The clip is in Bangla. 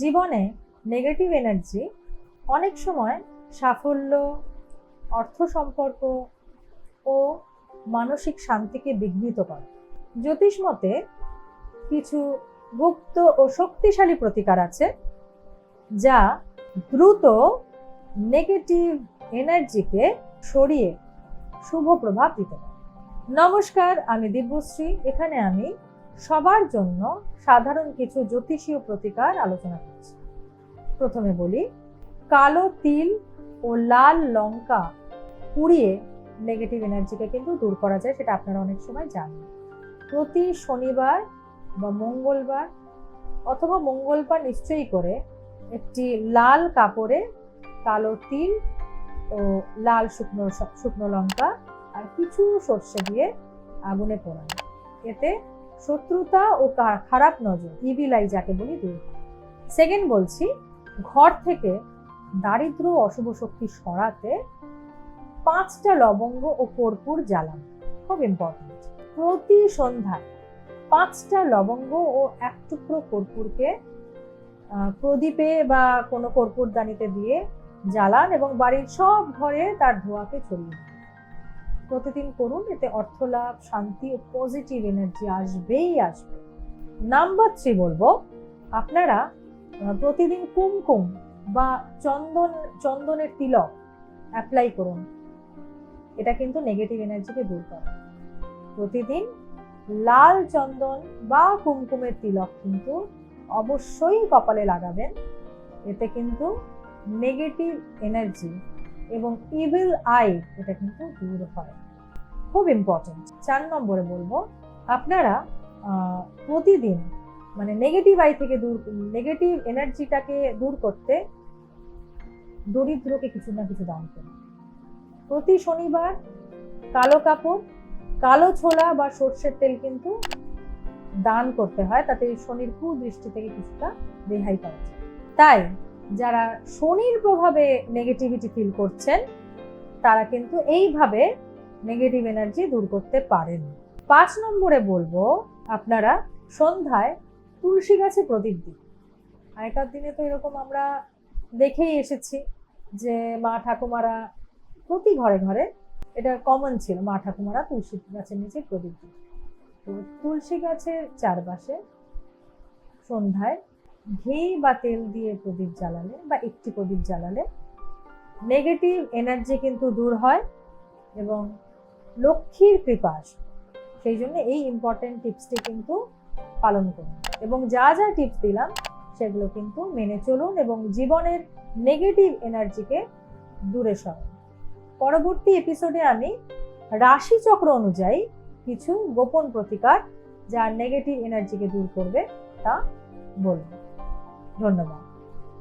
জীবনে নেগেটিভ এনার্জি অনেক সময় সাফল্য, অর্থ সম্পর্ক ও মানসিক শান্তিকে বিঘ্নিত করে। জ্যোতিষ মতে কিছু গুপ্ত ও শক্তিশালী প্রতিকার আছে যা দ্রুত নেগেটিভ এনার্জিকে সরিয়ে শুভ প্রভাব দিতে পারে। নমস্কার, আমি দিব্যশ্রী। এখানে আমি সবার জন্য সাধারণ কিছু জ্যোতিষীয় প্রতিকার আলোচনা করছি। প্রথমে বলি, কালো তিল ও লাল লঙ্কা পুড়িয়ে নেগেটিভ এনার্জিকে কিন্তু দূর করা যায়, সেটা আপনারা অনেক সময় জানেন। প্রতি শনিবার বা মঙ্গলবার অথবা মঙ্গলবার নিশ্চয়ই করে একটি লাল কাপড়ে কালো তিল ও লাল শুকনো শুকনো লঙ্কা আর কিছু সর্ষে দিয়ে আগুনে পোড়ানো। এতে শত্রুতা ও খারাপ নজর ইভিলাই যাকে বলি দূর সেকেন্ড বলছি, ঘর থেকে দারিদ্র অশুভ শক্তি সরাতে পাঁচটা লবঙ্গ ও কর্পূর জ্বালান। খুব ইম্পর্টেন্ট প্রতি সন্ধ্যায় পাঁচটা লবঙ্গ ও এক টুকরো কর্পূরকে প্রদীপে বা কোনো কর্পূর দানিতে দিয়ে জ্বালান এবং বাড়ির সব ঘরে তার ধোঁয়াকে ছড়িয়ে প্রতিদিন করুন এতে অর্থলাভ, শান্তি ও পজিটিভ এনার্জি আসবেই আসবে। নাম্বার থ্রি বলব, আপনারা প্রতিদিন কুমকুম বা চন্দন, চন্দনের তিলক অ্যাপ্লাই করুন। এটা কিন্তু নেগেটিভ এনার্জিকে দূর করে। প্রতিদিন লাল চন্দন বা কুমকুমের তিলক কিন্তু অবশ্যই কপালে লাগাবেন। এতে কিন্তু নেগেটিভ এনার্জি এবং ইভিল আই এটা কিন্তু দূর হয়। খুব ইম্পর্টেন্ট চার নম্বরে বলব, আপনারা প্রতিদিন মানে নেগেটিভ আই থেকে দূর নেগেটিভ এনার্জিটাকে দূর করতে দরিদ্রকে কিছু না কিছু দান করুন। প্রতি শনিবার কালো কাপড়, কালো ছোলা বা সর্ষের তেল কিন্তু দান করতে হয়, তাতে শনির কুদৃষ্টি থেকে কিছুটা রেহাই পাওয়া যায়। তাই যারা শনির প্রভাবে নেগেটিভিটি ফিল করছেন, তারা কিন্তু এইভাবে নেগেটিভ এনার্জি দূর করতে পারেন। পাঁচ নম্বরে বলব, আপনারা সন্ধ্যায় তুলসী গাছে প্রদীপ দিন। আগেকার দিনে তো এরকম আমরা দেখেই এসেছি যে মা ঠাকুমারা প্রতি ঘরে ঘরে, এটা কমন ছিল, মা ঠাকুমারা তুলসী গাছের নিচে প্রদীপ দিত। তো তুলসী গাছের চারপাশে সন্ধ্যায় ঘি বা তেল দিয়ে প্রদীপ জ্বালালে বা একটি প্রদীপ জ্বালালে নেগেটিভ এনার্জি কিন্তু দূর হয় এবং লক্ষ্মীর কৃপা আসে। সেই জন্য এই ইম্পর্টেন্ট টিপসটি কিন্তু পালন করুন এবং যা যা টিপস দিলাম, সেগুলো কিন্তু মেনে চলুন এবং জীবনের নেগেটিভ এনার্জিকে দূরে সরান। পরবর্তী এপিসোডে আমি রাশিচক্র অনুযায়ী কিছু গোপন প্রতিকার যা নেগেটিভ এনার্জিকে দূর করবে তা বলব। ধন্যবাদ।